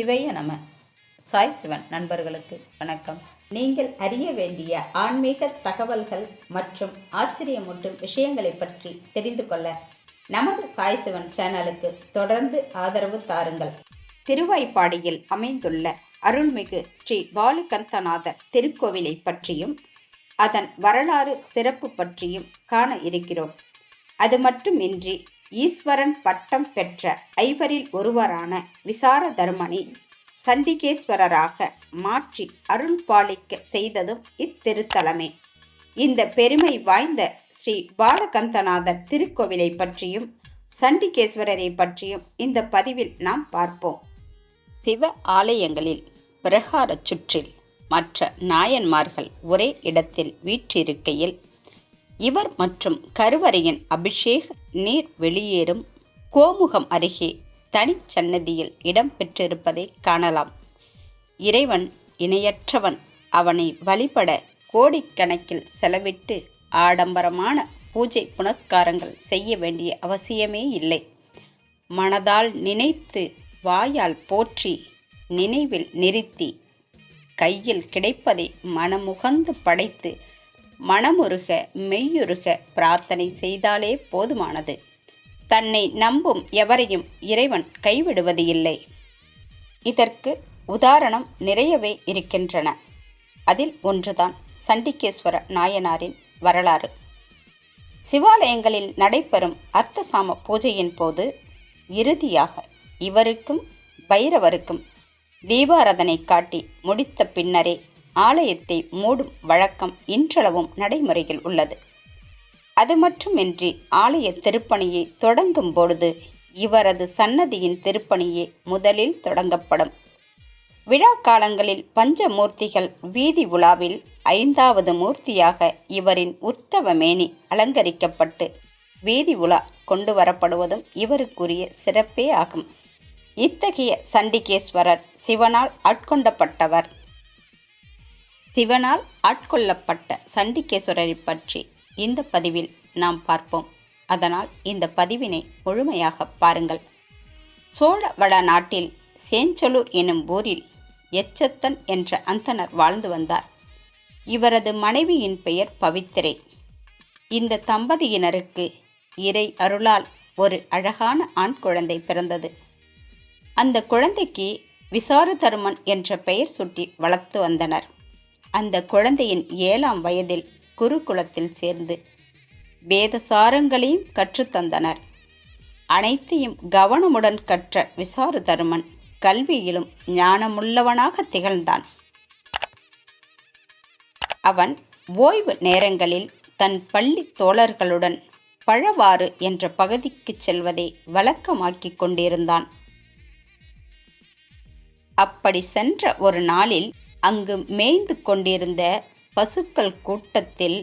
சிவைய நம. சாய் சிவன் நண்பர்களுக்கு வணக்கம். நீங்கள் அறிய வேண்டிய ஆன்மீக தகவல்கள் மற்றும் ஆச்சரியமூட்டும் விஷயங்களை பற்றி தெரிந்து கொள்ள நமது சாய் சிவன் சேனலுக்கு தொடர்ந்து ஆதரவு தாருங்கள். திருவாய்ப்பாடியில் அமைந்துள்ள அருள்மிகு ஸ்ரீ பாலுகந்தநாதர் திருக்கோவிலை பற்றியும் அதன் வரலாறு சிறப்பு பற்றியும் காண இருக்கிறோம். அது மட்டுமின்றி ஈஸ்வரன் பட்டம் பெற்ற ஐவரில் ஒருவரான விசார தர்மனை சண்டிகேஸ்வரராக மாற்றி அருள் பாலிக்க செய்ததும் இத்திருத்தலமே. இந்த பெருமை வாய்ந்த ஸ்ரீ பாலகந்தநாதர் திருக்கோவிலை பற்றியும் சண்டிகேஸ்வரரை பற்றியும் இந்த பதிவில் நாம் பார்ப்போம். சிவ ஆலயங்களில் பிரகாரச் சுற்றில் மற்ற நாயன்மார்கள் ஒரே இடத்தில் வீற்றிருக்கையில் இவர் மற்றும் கருவறையின் அபிஷேக நீர் வெளியேறும் கோமுகம் அருகே தனிச்சன்னதியில் இடம் பெற்றிருப்பதை காணலாம். இறைவன் இணையற்றவன் அவனை வழிபட கோடிக்கணக்கில் செலவிட்டு ஆடம்பரமான பூஜை புனஸ்காரங்கள் செய்ய வேண்டிய அவசியமே இல்லை. மனதால் நினைத்து வாயால் போற்றி நினைவில் நிறுத்தி கையில் கிடைப்பதை மனமுகந்து படைத்து மனமுருக மெய்யுருக பிரார்த்தனை செய்தாலே போதுமானது. தன்னை நம்பும் எவரையும் இறைவன் கைவிடுவது இல்லை. இதற்கு உதாரணம் நிறையவே இருக்கின்றன. அதில் ஒன்றுதான் சண்டிகேஸ்வர நாயனாரின் வரலாறு. சிவாலயங்களில் நடைபெறும் அர்த்தசாம பூஜையின் போது இறுதியாக இவருக்கும் பைரவருக்கும் தீபாரதனை காட்டி முடித்த பின்னரே ஆலயத்தை மூடும் வழக்கம் இன்றளவும் நடைமுறையில் உள்ளது. அது மட்டுமின்றி ஆலய திருப்பணியை தொடங்கும் பொழுது இவரது சன்னதியின் திருப்பணியே முதலில் தொடங்கப்படும். விழா காலங்களில் பஞ்சமூர்த்திகள் வீதி உலாவில் ஐந்தாவது மூர்த்தியாக இவரின் உற்சவமேனி அலங்கரிக்கப்பட்டு வீதி உலா கொண்டு வரப்படுவதும் இவருக்குரிய சிறப்பே ஆகும். இத்தகைய சண்டிகேஸ்வரர் சிவனால் ஆட்கொண்டப்பட்டவர். சிவனால் ஆட்கொள்ளப்பட்ட சண்டிகேஸ்வரரை பற்றி இந்த பதிவில் நாம் பார்ப்போம். அதனால் இந்த பதிவினை முழுமையாக பாருங்கள். சோழ வட நாட்டில் சேஞ்சலூர் எனும் ஊரில் எச்சத்தன் என்ற அந்தனர் வாழ்ந்து வந்தார். இவரது மனைவியின் பெயர் பவித்திரை. இந்த தம்பதியினருக்கு இறை அருளால் ஒரு அழகான ஆண் குழந்தை பிறந்தது. அந்த குழந்தைக்கு விசாருதருமன் என்ற பெயர் சுட்டி வளர்த்து வந்தனர். அந்த குழந்தையின் ஏழாம் வயதில் குருகுலத்தில் சேர்ந்து வேதசாரங்களையும் கற்றுத்தந்தனர் அனைத்தையும் கவனமுடன் கற்ற விசாருதர்மன் கல்வியிலும் ஞானமுள்ளவனாக திகழ்ந்தான். அவன் ஓய்வு நேரங்களில் தன் பள்ளி தோழர்களுடன் பழவாறு என்ற பகுதிக்கு செல்வதை வழக்கமாக்கிக் கொண்டிருந்தான். அப்படி சென்ற ஒரு நாளில் அங்கு மேய்ந்து கொண்டிருந்த பசுக்கள் கூட்டத்தில்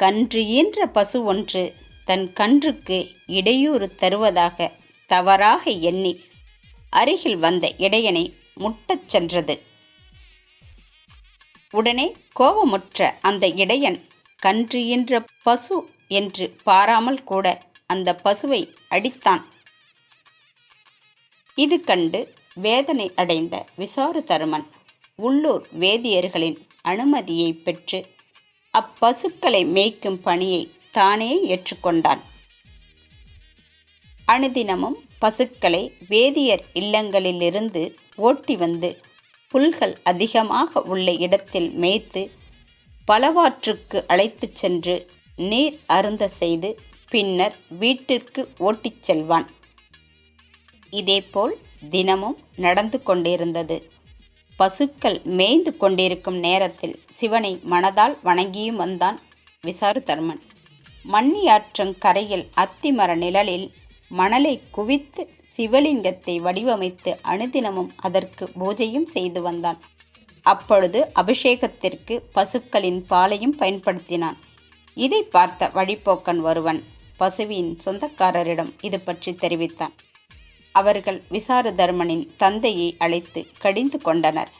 கன்று ஈன்ற பசு ஒன்று தன் கன்றுக்கு இடையூறு தருவதாக தவறாக எண்ணி அருகில் வந்த இடையனை முட்டச் சென்றது. உடனே கோபமுற்ற அந்த இடையன் கன்று ஈன்ற பசு என்று பாராமல் கூட அந்த பசுவை அடித்தான். இது கண்டு வேதனை அடைந்த விசாருதருமன் உள்ளூர் வேதியர்களின் அனுமதியை பெற்று அப்பசுக்களை மேய்க்கும் பணியை தானே ஏற்றுக்கொண்டான். அனுதினமும் பசுக்களை வேதியர் இல்லங்களிலிருந்து ஓட்டி வந்து புல்கள் அதிகமாக உள்ள இடத்தில் மேய்த்து பலவாற்றுக்கு அழைத்துச் சென்று நீர் அருந்த செய்து பின்னர் வீட்டிற்கு ஓட்டிச் செல்வான். இதேபோல் தினமும் நடந்து கொண்டிருந்தது. பசுக்கள் மேய்ந்து கொண்டிருக்கும் நேரத்தில் சிவனை மனதால் வணங்கியும் வந்தான் விசாருதர்மன். மண்ணியாற்றங்கரையில் அத்திமர நிழலில் மணலை குவித்து சிவலிங்கத்தை வடிவமைத்து அனுதினமும் அதற்கு பூஜையும் செய்து வந்தான். அப்பொழுது அபிஷேகத்திற்கு பசுக்களின் பாலையும் பயன்படுத்தினான். இதை பார்த்த வழிப்போக்கன் ஒருவன் பசுவின் சொந்தக்காரரிடம் இது பற்றி தெரிவித்தான். அவர்கள் விசாருதர்மனின் தந்தையை அழைத்து கடிந்து கொண்டனர்.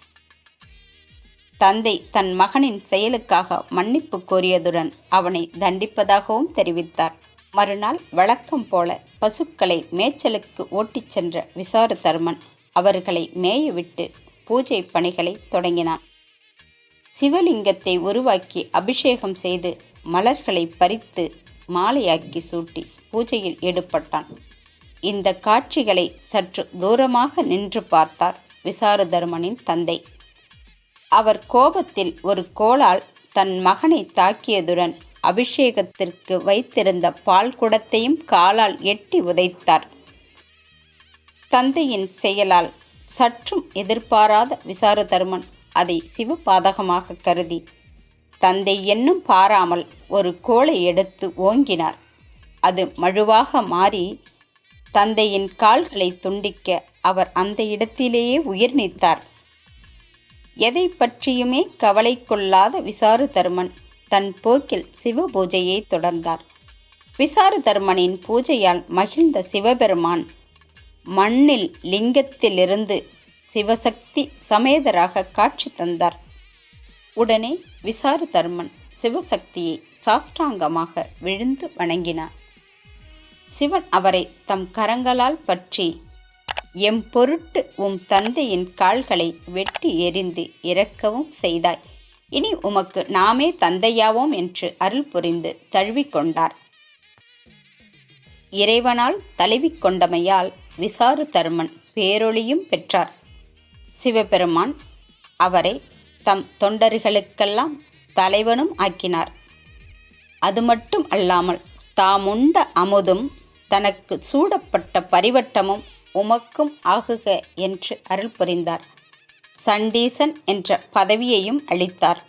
தந்தை தன் மகனின் செயலுக்காக மன்னிப்பு கோரியதுடன் அவனை தண்டிப்பதாகவும் தெரிவித்தார். மறுநாள் வழக்கம் போல பசுக்களை மேய்ச்சலுக்கு ஓட்டிச் சென்ற விசாரதர்மன் அவர்களை மேயவிட்டு பூஜை பணிகளை தொடங்கினான். சிவலிங்கத்தை உருவாக்கி அபிஷேகம் செய்து மலர்களை பறித்து மாலையாக்கி சூட்டி பூஜையில் ஈடுபட்டான். இந்த காட்சிகளை சற்று தூரமாக நின்று பார்த்தார் விசாரதர்மனின் தந்தை. அவர் கோபத்தில் ஒரு கோளால் தன் மகனை தாக்கியதுடன் அபிஷேகத்திற்கு வைத்திருந்த பால் குடத்தையும் காலால் எட்டி உதைத்தார். தந்தையின் செயலால் சற்றும் எதிர்பாராத விசாரதர்மன் அதை சிவபாதகமாக கருதி தந்தை என்னும் பாராமல் ஒரு கோலை எடுத்து ஓங்கினார். அது மழுவாக மாறி தந்தையின் கால்களை துண்டிக்க அவர் அந்த இடத்திலேயே உயிர் நீத்தார். எதை பற்றியுமே கவலை கொள்ளாத விசாருதர்மன் தன் போக்கில் சிவ பூஜையை தொடர்ந்தார். விசாருதர்மனின் பூஜையால் மகிழ்ந்த சிவபெருமான் மண்ணில் லிங்கத்திலிருந்து சிவசக்தி சமேதராக காட்சி தந்தார். உடனே விசாருதர்மன் சிவசக்தியை சாஷ்டாங்கமாக விழுந்து வணங்கினார். சிவன் அவரை தம் கரங்களால் பற்றி எம் பொருட்டு உம் தந்தையின் கால்களை வெட்டி எறிந்து இறக்கவும் செய்தாய். இனி உமக்கு நாமே தந்தையாவோம் என்று அருள் புரிந்து தழுவிக்கொண்டார் இறைவனால் தழுவிக்கொண்டமையால் விசாரு தருமன் பேரொளியும் பெற்றார். சிவபெருமான் அவரை தம் தொண்டர்களுக்கெல்லாம் தலைவனும் ஆக்கினார். அது மட்டும் அல்லாமல் தாமுண்ட அமுதும் தனக்கு சூடப்பட்ட பரிவட்டமும் உமக்கும் ஆகுக என்று அருள் புரிந்தார். சண்டீசன் என்ற பதவியையும் அளித்தார்.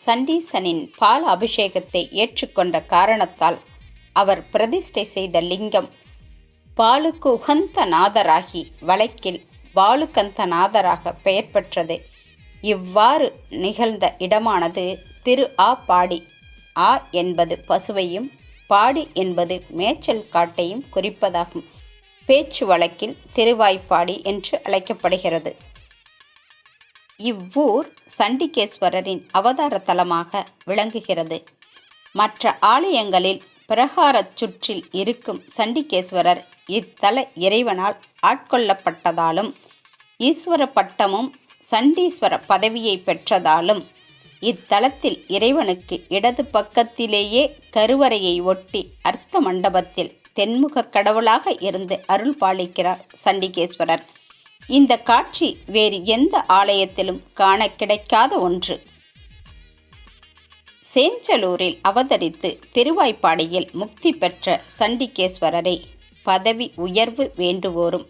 சண்டீசனின் பால் அபிஷேகத்தை ஏற்றுக்கொண்ட காரணத்தால் அவர் பிரதிஷ்டை செய்த லிங்கம் பாலுக்கு உகந்த நாதராகி வழக்கில் பாலுகந்த நாதராக பெயர் பெற்றது. இவ்வாறு நிகழ்ந்த இடமானது திரு ஆ பாடி. ஆ என்பது பசுவையும் பாடி என்பது மேய்ச்சல் காட்டையும் குறிப்பதாகும். பேச்சு வழக்கில் திருவாய்ப்பாடி என்று அழைக்கப்படுகிறது. இவ்வூர் சண்டிகேஸ்வரரின் அவதார தலமாக விளங்குகிறது. மற்ற ஆலயங்களில் பிரகாரச் சுற்றில் இருக்கும் சண்டிகேஸ்வரர் இத்தல இறைவனால் ஆட்கொள்ளப்பட்டதாலும் ஈஸ்வர பட்டமும் சண்டீஸ்வர பதவியை பெற்றதாலும் இத்தலத்தில் இறைவனுக்கு இடது பக்கத்திலேயே கருவறையை ஒட்டி அர்த்த மண்டபத்தில் தென்முக கடவுளாக இருந்து அருள் பாலிக்கிறார் சண்டிகேஸ்வரர். இந்த காட்சி வேறு எந்த ஆலயத்திலும் காண கிடைக்காத ஒன்று. சேஞ்சலூரில் அவதரித்து திருவாய்ப்பாடியில் முக்தி பெற்ற சண்டிகேஸ்வரரை பதவி உயர்வு வேண்டுவோரும்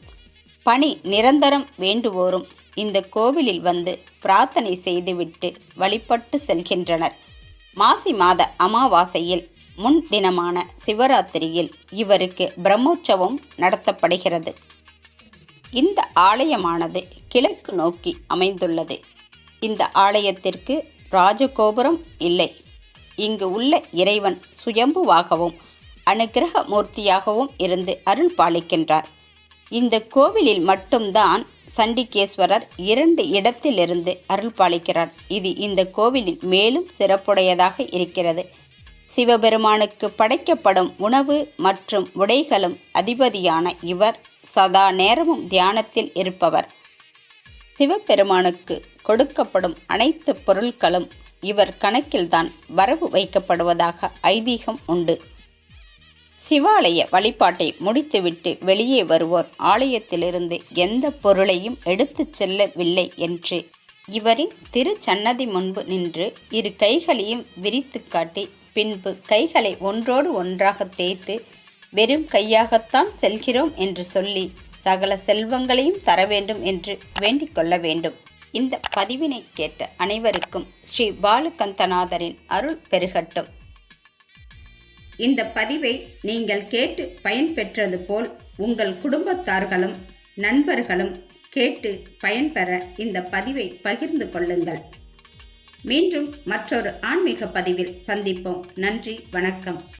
பணி நிரந்தரம் வேண்டுவோரும் இந்த கோவிலில் வந்து பிரார்த்தனை செய்துவிட்டு வழிபட்டு செல்கின்றனர். மாசி மாத அமாவாசையில் முன் தினமான சிவராத்திரியில் இவருக்கு பிரம்மோற்சவம் நடத்தப்படுகிறது. இந்த ஆலயமானது கிழக்கு நோக்கி அமைந்துள்ளது. இந்த ஆலயத்திற்கு ராஜகோபுரம் இல்லை. இங்கு உள்ள இறைவன் சுயம்புவாகவும் அனுகிரக மூர்த்தியாகவும் இருந்து அருள் பாலிக்கின்றார் இந்த கோவிலில் மட்டும்தான் சண்டிகேஸ்வரர் இரண்டு இடத்திலிருந்து அருள் பாலிக்கிறார் இது இந்த கோவிலில் மேலும் சிறப்புடையதாக இருக்கிறது. சிவபெருமானுக்கு படைக்கப்படும் உணவு மற்றும் உடைகளும் அதிபதியான இவர் சதா நேரமும் தியானத்தில் இருப்பவர். சிவபெருமானுக்கு கொடுக்கப்படும் அனைத்து பொருட்களும் இவர் கணக்கில்தான் வரவு வைக்கப்படுவதாக ஐதீகம் உண்டு. சிவாலய வழிபாட்டை முடித்துவிட்டு வெளியே வருவோர் ஆலயத்திலிருந்து எந்த பொருளையும் எடுத்துச் செல்லவில்லை என்று இவரின் திருச்சன்னதி முன்பு நின்று இரு கைகளையும் விரித்து காட்டி பின்பு கைகளை ஒன்றோடு ஒன்றாக தேய்த்து வெறும் கையாகத்தான் செல்கிறோம் என்று சொல்லி சகல செல்வங்களையும் தர வேண்டும் என்று வேண்டிக் கொள்ள வேண்டும். இந்த பதிவினை கேட்ட அனைவருக்கும் ஸ்ரீ பாலுகந்தநாதரின் அருள் பெருகட்டும். இந்த பதிவை நீங்கள் கேட்டு பயன்பெற்றது போல் உங்கள் குடும்பத்தார்களும் நண்பர்களும் கேட்டு பயன்பெற இந்த பதிவை பகிர்ந்து கொள்ளுங்கள். மீண்டும் மற்றொரு ஆன்மீக பதிவில் சந்திப்போம். நன்றி வணக்கம்.